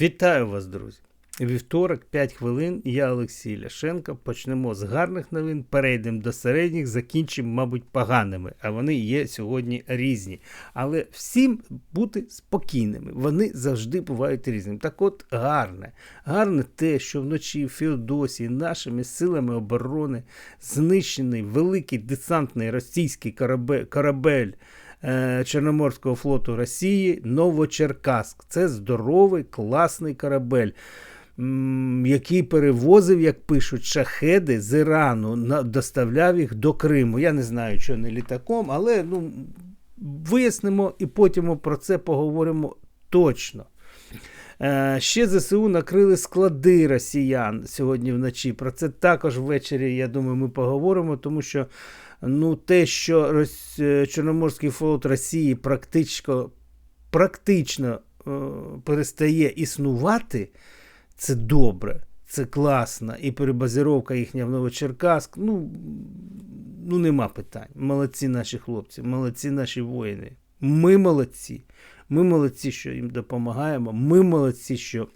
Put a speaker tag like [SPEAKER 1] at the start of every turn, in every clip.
[SPEAKER 1] Вітаю вас, друзі! Вівторок, 5 хвилин. Я Олексій Ляшенко. Почнемо з гарних новин, перейдемо до середніх, закінчимо, мабуть, поганими. А вони є сьогодні різні. Але всім бути спокійними. Вони завжди бувають різними. Так от гарне. Гарне те, що вночі в Феодосії нашими силами оборони знищений великий десантний російський корабель. корабель Чорноморського флоту Росії Новочеркаськ. Це здоровий, класний корабель, який перевозив, як пишуть, шахеди з Ірану, доставляв їх до Криму. Я не знаю, що не літаком, але ну, вияснимо і потім про це поговоримо точно. Е, Ще ЗСУ накрили склади росіян сьогодні вночі. Про це також ввечері, я думаю, ми поговоримо, тому що ну, те, що Рос... е, Чорноморський флот Росії практично, практично е, перестає існувати, це добре, це класно. І перебазировка їхня в Новочеркаськ, ну, ну нема питань. Молодці наші хлопці, молодці наші воїни. Ми молодці. Ми молодці, що їм допомагаємо. Ми молодці, що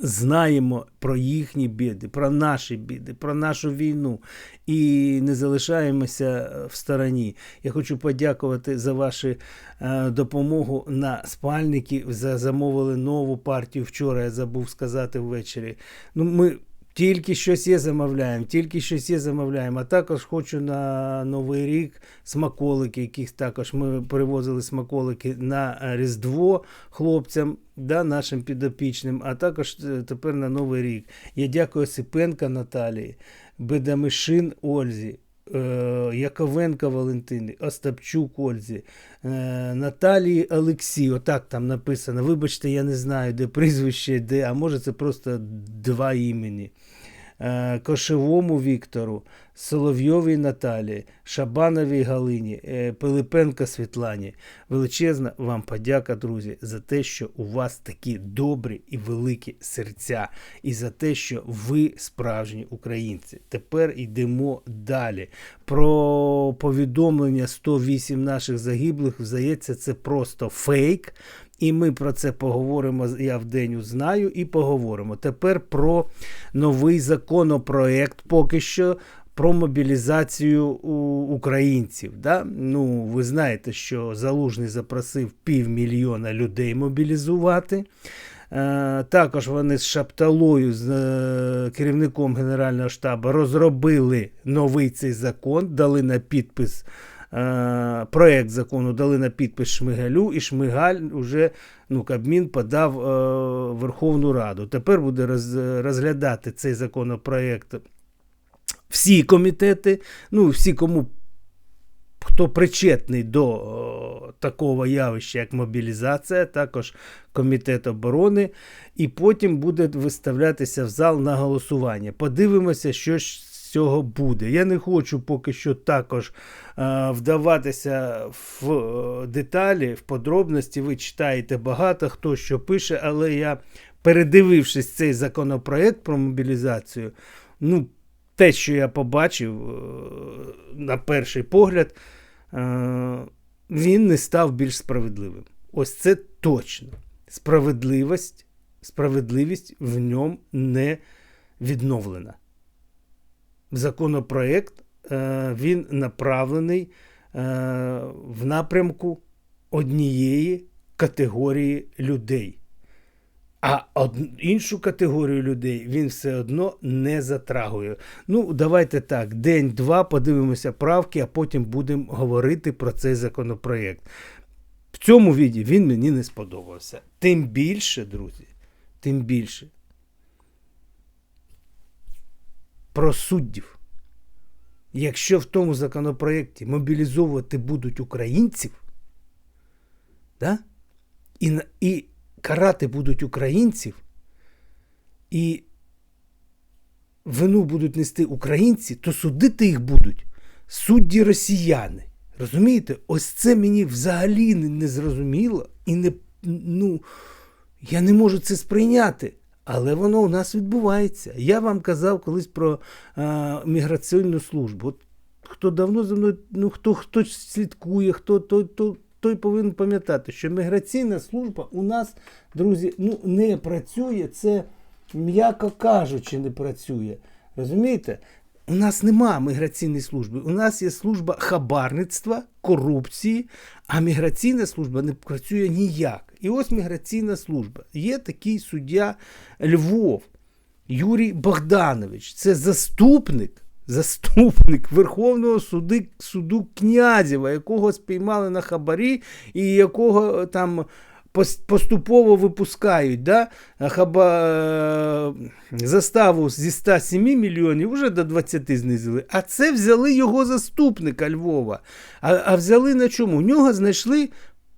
[SPEAKER 1] знаємо про їхні біди, про наші біди, про нашу війну і не залишаємося в стороні. Я хочу подякувати за вашу е, допомогу на спальники. За замовили нову партію. Вчора я забув сказати ввечері. Ну, ми тільки щось є замовляємо, тільки щось є замовляємо. А також хочу на Новий рік смаколики, яких також ми перевозили смаколики на Різдво хлопцям, да, нашим підопічним, а також е, тепер на Новий рік. Я дякую Сипенка Наталії, Бедамишин Ользі. Е, Яковенка Валентини, Остапчук Ользі, е, Наталії Олексій, отак там написано. Вибачте, я не знаю, де прізвище, де, а може це просто два імені. Е, Кошевому Віктору, Соловйовій Наталії, Шабановій Галині, е, Пилипенка Світлані. Величезна вам подяка, друзі, за те, що у вас такі добрі і великі серця, і за те, що ви справжні українці. Тепер йдемо далі. Про повідомлення 108 наших загиблих, здається, це просто фейк. І ми про це поговоримо. Я в день узнаю і поговоримо. Тепер про новий законопроект поки що. Про мобілізацію українців. Да? Ну, ви знаєте, що Залужний запросив півмільйона людей мобілізувати. Е, також вони з Шапталою, з е, керівником Генерального штабу, розробили новий цей закон, дали на підпис е, проект закону, дали на підпис Шмигалю, і Шмигаль уже ну, Кабмін подав е, Верховну Раду. Тепер буде роз, розглядати цей законопроект всі комітети, ну, всі, кому хто причетний до о, такого явища, як мобілізація, також комітет оборони, і потім буде виставлятися в зал на голосування. Подивимося, що ж цього буде. Я не хочу поки що також е, вдаватися в е, деталі, в подробності. Ви читаєте багато хто що пише, але я, передивившись цей законопроект про мобілізацію, ну, те, що я побачив е, на перший погляд, е, він не став більш справедливим. Ось це точно. Справедливість, справедливість в ньому не відновлена. Законопроект е, він направлений е, в напрямку однієї категорії людей. А іншу категорію людей він все одно не затрагує. Ну, давайте так, день-два подивимося правки, а потім будемо говорити про цей законопроєкт. В цьому віді він мені не сподобався. Тим більше, друзі, тим більше. Про суддів. Якщо в тому законопроєкті мобілізовувати будуть українців, да? і, і карати будуть українців, і вину будуть нести українці, то судити їх будуть судді росіяни. Розумієте? Ось це мені взагалі не, зрозуміло і не. Ну, я не можу це сприйняти. Але воно у нас відбувається. Я вам казав колись про е, міграційну службу. От хто давно за мною, ну хто хто слідкує, хто то, то той повинен пам'ятати, що міграційна служба у нас, друзі, ну не працює. Це, м'яко кажучи, не працює. Розумієте? У нас нема міграційної служби. У нас є служба хабарництва, корупції, а міграційна служба не працює ніяк. І ось міграційна служба. Є такий суддя Львов Юрій Богданович. Це заступник. Заступник Верховного суди, суду Князєва, якого спіймали на хабарі, і якого там поступово випускають. Да? Хаба... е, Заставу зі 107 мільйонів вже до 20 знизили. А це взяли його заступника Львова. А, а взяли на чому? У нього знайшли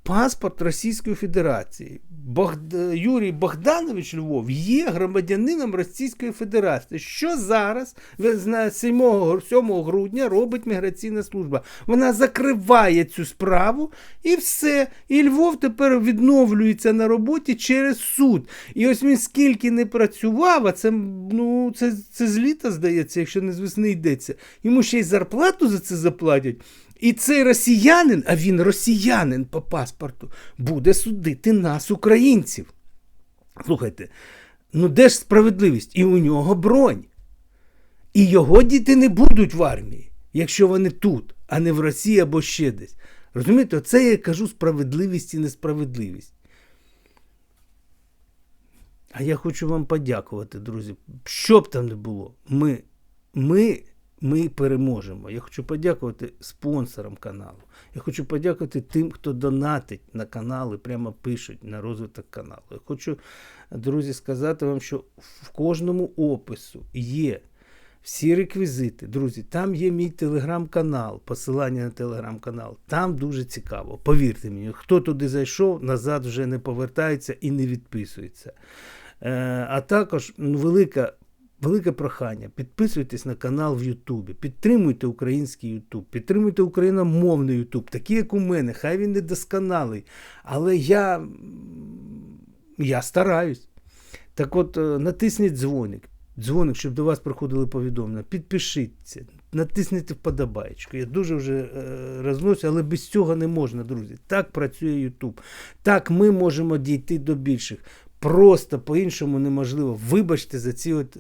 [SPEAKER 1] паспорт Російської Федерації. Богд... Юрій Богданович Львов є громадянином Російської Федерації. Що зараз ви знаєте, 7, 7 грудня робить міграційна служба? Вона закриває цю справу і все. І Львов тепер відновлюється на роботі через суд. І ось він скільки не працював, а це, ну, це, це з літа здається, якщо не з весни йдеться. Йому ще й зарплату за це заплатять. І цей росіянин, а він росіянин по паспорту, буде судити нас, українців. Слухайте, ну де ж справедливість? І у нього бронь. І його діти не будуть в армії, якщо вони тут, а не в Росії або ще десь. Розумієте, оце я кажу справедливість і несправедливість. А я хочу вам подякувати, друзі. Що б там не було, ми, ми, ми переможемо. Я хочу подякувати спонсорам каналу. Я хочу подякувати тим, хто донатить на канал і прямо пишуть на розвиток каналу. Я хочу, друзі, сказати вам, що в кожному опису є всі реквізити. Друзі, там є мій телеграм-канал, посилання на телеграм-канал. Там дуже цікаво. Повірте мені, хто туди зайшов, назад вже не повертається і не відписується. Е, а також ну, велика. Велике прохання, підписуйтесь на канал в Ютубі, підтримуйте український Ютуб, підтримуйте україномовний Ютуб, такий, як у мене, хай він не досконалий. Але я, я стараюсь. Так от, е, натисніть дзвоник, дзвоник, щоб до вас приходили повідомлення. Підпишіться, натисніть вподобаєчку. Я дуже вже е, розносю, але без цього не можна, друзі. Так працює Ютуб. Так ми можемо дійти до більших. Просто по-іншому неможливо. Вибачте за ці от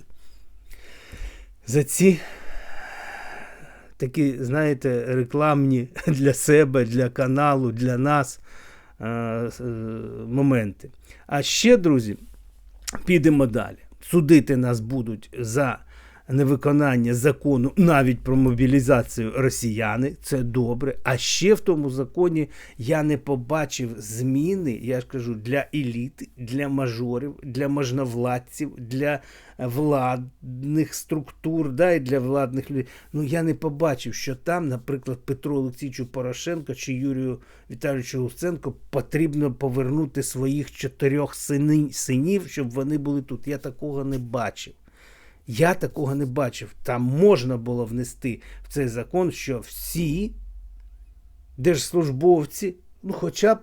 [SPEAKER 1] за ці такі, знаєте, рекламні для себе, для каналу, для нас е, е, моменти. А ще, друзі, підемо далі. Судити нас будуть за невиконання закону навіть про мобілізацію росіяни. Це добре. А ще в тому законі я не побачив зміни, я ж кажу, для еліти, для мажорів, для можновладців, для владних структур, да, і для владних людей. Ну я не побачив, що там, наприклад, Петру Олексійовичу Порошенко чи Юрію Віталійовичу Луценко потрібно повернути своїх чотирьох синів, щоб вони були тут. Я такого не бачив. Я такого не бачив. Там можна було внести в цей закон, що всі держслужбовці, ну хоча б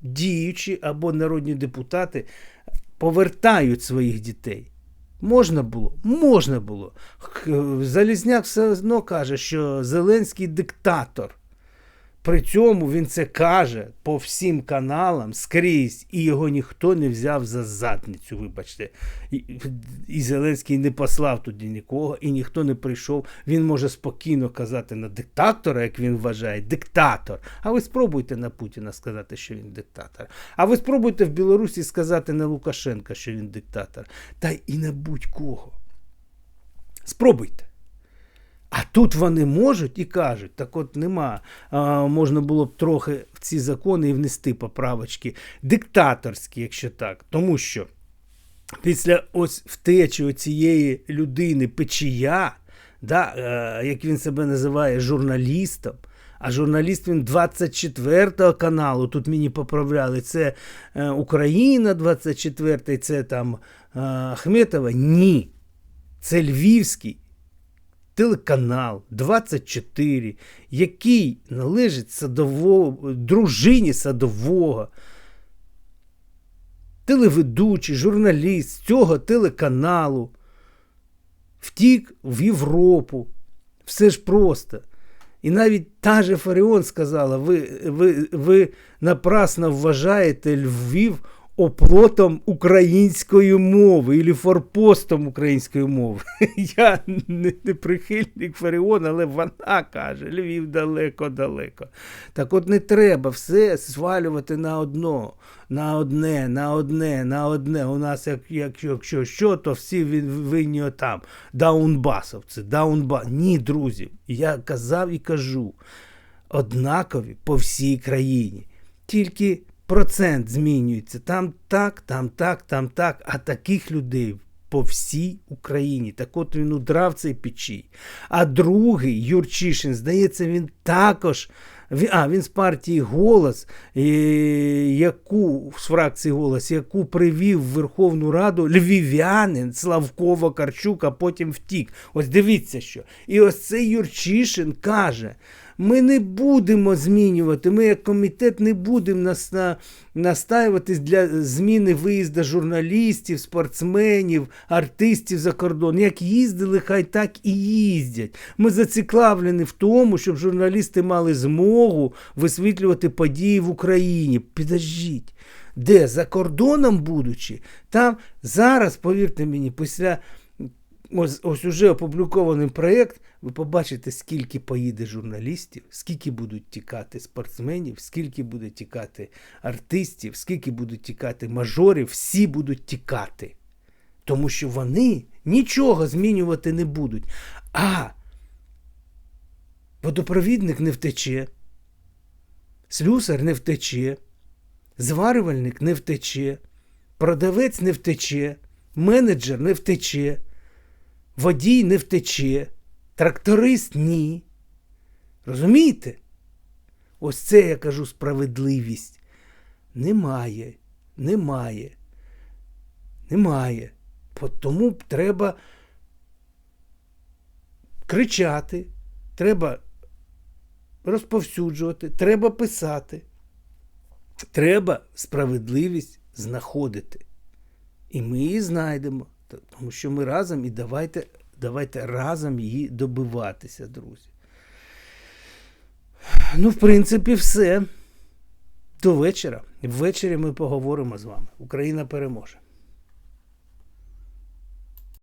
[SPEAKER 1] діючі або народні депутати, повертають своїх дітей. Можна було? Можна було. Залізняк все одно каже, що Зеленський диктатор. При цьому він це каже по всім каналам скрізь, і його ніхто не взяв за задницю, вибачте. І, і Зеленський не послав туди нікого, і ніхто не прийшов. Він може спокійно казати на диктатора, як він вважає, диктатор. А ви спробуйте на Путіна сказати, що він диктатор. А ви спробуйте в Білорусі сказати на Лукашенка, що він диктатор. Та й і на будь-кого. Спробуйте. А тут вони можуть і кажуть, так от нема. А, можна було б трохи в ці закони і внести поправочки диктаторські, якщо так. Тому що після ось втечі оцієї людини печія, да, е, як він себе називає, журналістом. А журналіст він 24 каналу. Тут мені поправляли. Це е, Україна 24-й, це там е, Ахметова. Ні. Це Львівський телеканал 24, який належить садового, дружині садового, телеведучий, журналіст цього телеканалу, втік в Європу. Все ж просто. І навіть та же Фаріон сказала: ви, ви, ви напрасно вважаєте Львів оплотом української мови або форпостом української мови. Я не, не прихильник Фаріон, але вона каже: Львів далеко-далеко. Так от не треба все свалювати на одно, на одне, на одне, на одне. У нас, як, як, якщо що, то всі винні отам. Даунбасовці, даунба. Ні, друзі, я казав і кажу. Однакові по всій країні. Тільки процент змінюється. Там так, там так, там так. А таких людей по всій Україні. Так от він удрав цей печій. А другий Юрчишин, здається, він також. А, він з партії Голос, яку з фракції Голос, яку привів в Верховну Раду львів'янин Славко Вакарчук, а потім втік. Ось дивіться що. І ось цей Юрчишин каже: ми не будемо змінювати, ми як комітет не будемо нас, на, настаюватись для зміни виїзду журналістів, спортсменів, артистів за кордон. Як їздили, хай так і їздять. Ми зацікавлені в тому, щоб журналісти мали змогу висвітлювати події в Україні. Підождіть. Де? За кордоном будучи, там зараз, повірте мені, після ось, ось уже опублікований проєкт, ви побачите, скільки поїде журналістів, скільки будуть тікати спортсменів, скільки буде тікати артистів, скільки будуть тікати мажорів, всі будуть тікати. Тому що вони нічого змінювати не будуть. А водопровідник не втече, слюсар не втече, зварювальник не втече, продавець не втече, менеджер не втече, водій не втече, тракторист ні. Розумієте? Ось це я кажу справедливість. Немає, немає, немає. Тому треба кричати, треба розповсюджувати, треба писати. Треба справедливість знаходити. І ми її знайдемо, тому що ми разом і давайте, давайте разом її добиватися, друзі. Ну, в принципі, все. До вечора. Ввечері ми поговоримо з вами. Україна переможе.